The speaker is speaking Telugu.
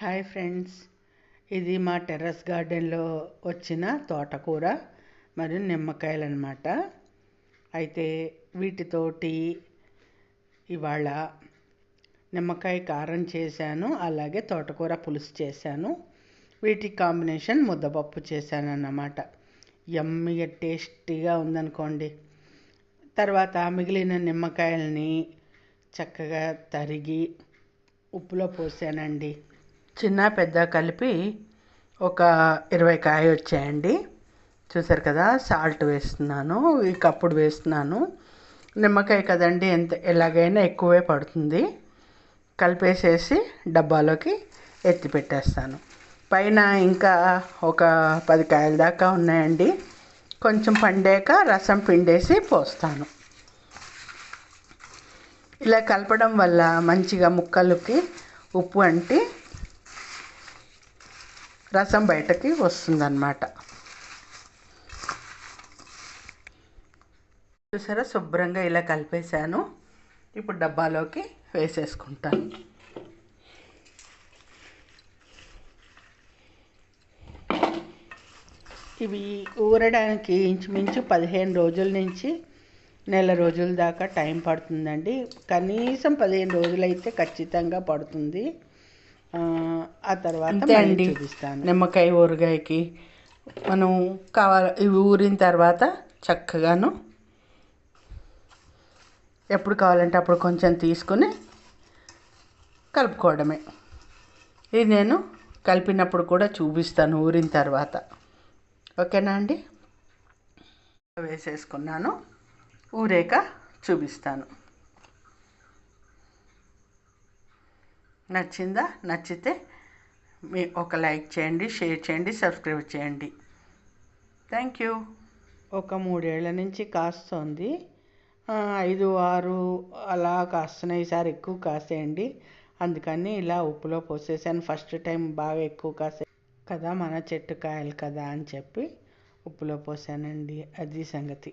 హాయ్ ఫ్రెండ్స్ ఇది మా టెర్రస్ గార్డెన్లో వచ్చిన తోటకూర మరియు నిమ్మకాయలు అనమాట అయితే వీటితోటి ఇవాళ నిమ్మకాయ కారం చేశాను అలాగే తోటకూర పులుసు చేశాను. వీటి కాంబినేషన్ ముద్దపప్పు చేశాను అన్నమాట యమ్మీగా టేస్టీగా ఉందనుకోండి. తర్వాత మిగిలిన నిమ్మకాయలని చక్కగా తరిగి ఉప్పులో పోసానండి. చిన్న పెద్ద కలిపి ఒక ఇరవై కాయ వచ్చాయండి. చూసారు కదా సాల్ట్ వేస్తున్నాను ఈ కప్పుడు వేస్తున్నాను. నిమ్మకాయ కదండి ఎంత ఎలాగైనా ఎక్కువే పడుతుంది. కలిపేసేసి డబ్బాలోకి ఎత్తి పెట్టేస్తాను. పైన ఇంకా ఒక పది కాయల దాకా ఉన్నాయండి. కొంచెం పండాక రసం పిండేసి పోస్తాను. ఇలా కలపడం వల్ల మంచిగా ముక్కలకి ఉప్పు అంటి రసం బయటకి వస్తుందన్నమాట. చూసారా? శుభ్రంగా ఇలా కలిపేశాను. ఇప్పుడు డబ్బాలోకి వేసేసుకుంటాను. ఇవి ఊరడానికి ఇంచుమించు పదిహేను రోజుల నుంచి నెల రోజుల దాకా టైం పడుతుందండి. కనీసం పదిహేను రోజులైతే ఖచ్చితంగా పడుతుంది. ఆ తర్వాత చూపిస్తాను. నిమ్మకాయ ఊరగాయకి మనం కావాలి ఇవి ఊరిన తర్వాత చక్కగాను ఎప్పుడు కావాలంటే అప్పుడు కొంచెం తీసుకుని కలుపుకోవడమే. ఇది నేను కలిపినప్పుడు కూడా చూపిస్తాను ఊరిన తర్వాత. ఓకేనా అండి? వేసేసుకున్నాను. ఊరేక చూపిస్తాను. నచ్చిందా? నచ్చితే మీ ఒక లైక్ చేయండి షేర్ చేయండి సబ్స్క్రైబ్ చేయండి. థ్యాంక్ యూ ఒక మూడేళ్ళ నుంచి కాస్తుంది. ఐదు ఆరు అలా కాస్తున్నాయి. ఈసారి ఎక్కువ కాసేయండి. అందుకని ఇలా ఉప్పులో పోసేసాను. ఫస్ట్ టైం బాగా ఎక్కువ కాసే కదా మన చెట్టు కాయలు కదా అని చెప్పి ఉప్పులో పోసానండి. అది సంగతి.